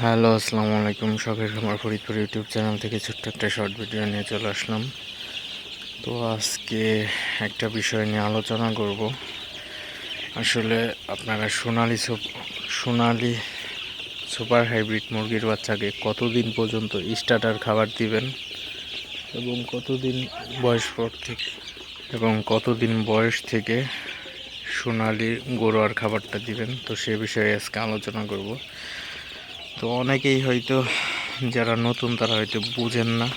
Hello, আসসালামু আলাইকুম। শখের আমার ফরিদপুর ইউটিউব চ্যানেল থেকে ছোট্ট একটা শর্ট ভিডিও নিয়ে চলে আসলাম। তো আজকে একটা বিষয় নিয়ে আলোচনা করব। আসলে আপনারা সোনালি সোনালি সুপার হাইব্রিড মুরগির বাচ্চাকে কতদিন পর্যন্ত স্টার্টার খাবার দিবেন এবং কতদিন বয়স পর থেকে, এবং কতদিন বয়স থেকে সোনালি গরুয়ার খাবারটা দিবেন? তো সে বিষয়ে আজকে আলোচনা করব। তো অনেকেই হয়তো যারা নতুন তারা হয়তো বুঝেন না।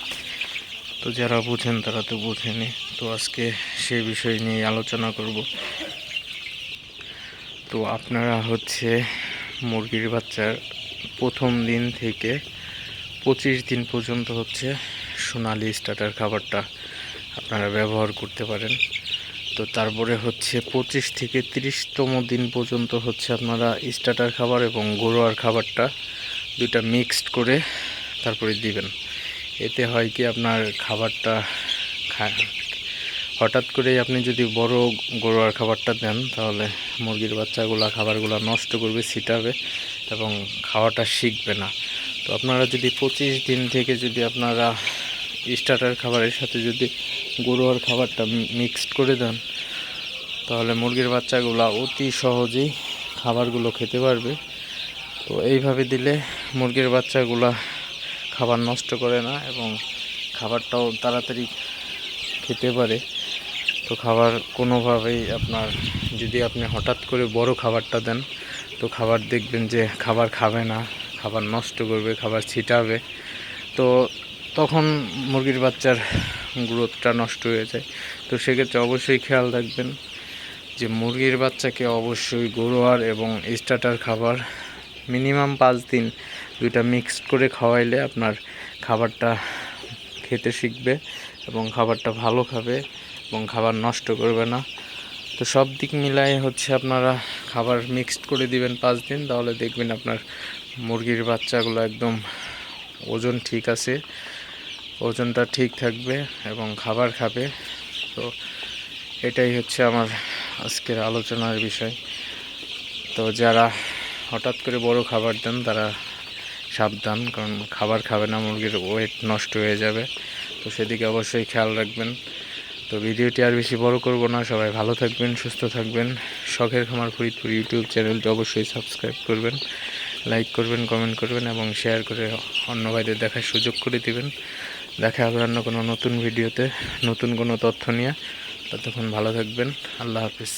তো যারা বুঝেন তারা তো বুঝেনি। তো আজকে সেই বিষয় নিয়ে আলোচনা করব। তো আপনারা হচ্ছে মুরগির বাচ্চার প্রথম দিন থেকে পঁচিশ দিন পর্যন্ত হচ্ছে সোনালি স্টার্টার খাবারটা আপনারা ব্যবহার করতে পারেন। তো তারপরে হচ্ছে পঁচিশ থেকে তিরিশতম দিন পর্যন্ত হচ্ছে আপনারা স্টার্টার খাবার এবং গরুয়ার খাবারটা দুটা মিক্সড করে তারপরে দিবেন। এতে হয় কি আপনার খাবারটা হঠাৎ করেই আপনি যদি বড় গরুয়ার খাবারটা দেন, তাহলে মুরগির বাচ্চাগুলো খাবারগুলো নষ্ট করবে, ছিটাবে এবং খাওয়াটা শিখবে না। তো আপনারা যদি পঁচিশ দিন থেকে যদি আপনারা স্টার্টার খাবারের সাথে যদি গরুয়ার খাবারটা মিক্সড করে দেন, তাহলে মুরগির বাচ্চাগুলা অতি সহজেই খাবারগুলো খেতে পারবে। তো এইভাবে দিলে মুরগির বাচ্চাগুলা খাবার নষ্ট করে না এবং খাবারটাও তাড়াতাড়ি খেতে পারে। তো খাবার কোনোভাবেই আপনার, যদি আপনি হঠাৎ করে বড় খাবারটা দেন, তো খাবার দেখবেন যে খাবার খাবে না, খাবার নষ্ট করবে, খাবার ছিটাবে। তো তখন মুরগির বাচ্চার গ্রোথটা নষ্ট হয়ে যায়। তো সেক্ষেত্রে অবশ্যই খেয়াল রাখবেন যে মুরগির বাচ্চাকে অবশ্যই গরুয়ার এবং স্টার্টার খাবার মিনিমাম পাঁচ দিন দুইটা মিক্সড করে খাওয়াইলে আপনার খাবারটা খেতে শিখবে এবং খাবারটা ভালো খাবে এবং খাবার নষ্ট করবে না। তো সব দিক মিলাই হচ্ছে আপনারা খাবার মিক্সড করে দিবেন পাঁচ দিন, তাহলে দেখবেন আপনার মুরগির বাচ্চাগুলো একদম ওজন ঠিক আছে, ওজনটা ঠিক থাকবে এবং খাবার খাবে। তো এটাই হচ্ছে আমার আজকের আলোচনার বিষয়। তো যারা হঠাৎ করে বড় খাবার দেন, তারা সাবধান, কারণ খাবার খাবে না, মুরগির ওয়েট নষ্ট হয়ে যাবে। তো সেদিকে অবশ্যই খেয়াল রাখবেন। তো ভিডিওটি আর বেশি বড় করব না। সবাই ভালো থাকবেন, সুস্থ থাকবেন। শখের খামার ফরিদপুর ইউটিউব চ্যানেলটি অবশ্যই সাবস্ক্রাইব করবেন, লাইক করবেন, কমেন্ট করবেন এবং শেয়ার করে অন্য ভাইদের দেখার সুযোগ করে দিবেন। দেখা হবে অন্য কোনো নতুন ভিডিওতে, নতুন কোনো তথ্য নিয়ে। ততক্ষণ ভালো থাকবেন। আল্লাহ হাফিজ।